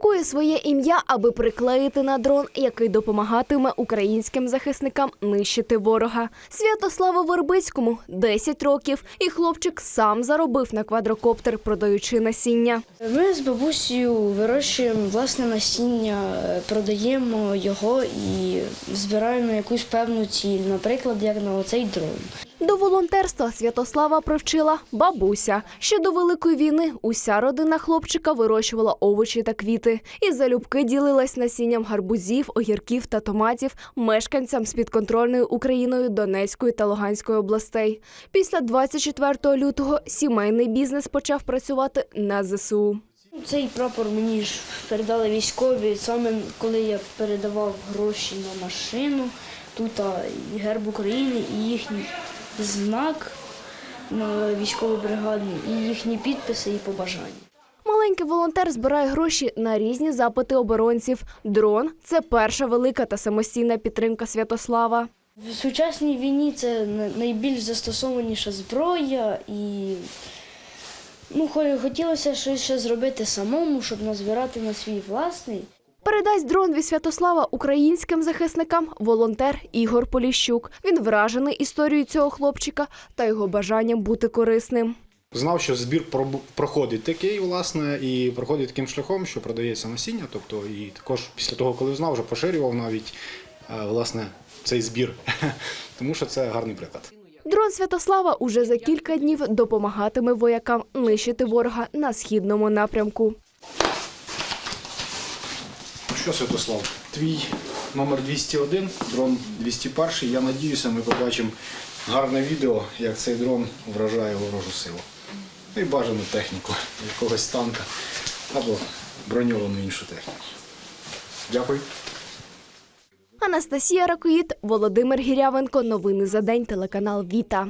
Друкує своє ім'я, аби приклеїти на дрон, який допомагатиме українським захисникам нищити ворога. Святославу Вербицькому 10 років, і хлопчик сам заробив на квадрокоптер, продаючи насіння. Ми з бабусею вирощуємо власне насіння, продаємо його і збираємо якусь певну ціль, наприклад, як на оцей дрон. До волонтерства Святослава привчила бабуся. Ще до великої війни уся родина хлопчика вирощувала овочі та квіти і залюбки ділилась насінням гарбузів, огірків та томатів мешканцям з підконтрольною Україною Донецької та Луганської областей. Після 24 лютого сімейний бізнес почав працювати на ЗСУ. Цей прапор мені ж передали військові саме коли я передавав гроші на машину. Тут герб України, і їхній знак на військову бригаду, і їхні підписи і побажання. Маленький волонтер збирає гроші на різні запити оборонців. Дрон це перша велика та самостійна підтримка Святослава. В сучасній війні це найбільш застосованіша зброя, і ну, хотілося щось ще зробити самому, щоб назбирати на свій власний. Передасть дрон від Святослава українським захисникам волонтер Ігор Поліщук. Він вражений історією цього хлопчика та його бажанням бути корисним. Знав, що збір проходить такий, власне, і проходить таким шляхом, що продається насіння. Тобто, і також після того, коли знав, вже поширював навіть е, власне цей збір, тому що це гарний приклад. Дрон Святослава уже за кілька днів допомагатиме воякам нищити ворога на східному напрямку. Що, Святослав, твій номер 201, дрон 201. Я надіюся, ми побачимо гарне відео, як цей дрон вражає ворожу силу. І бажану техніку, якогось танка або броньовану іншу техніку. Дякую. Анастасія Ракоїд, Володимир Гірявенко. Новини за день. Телеканал Віта.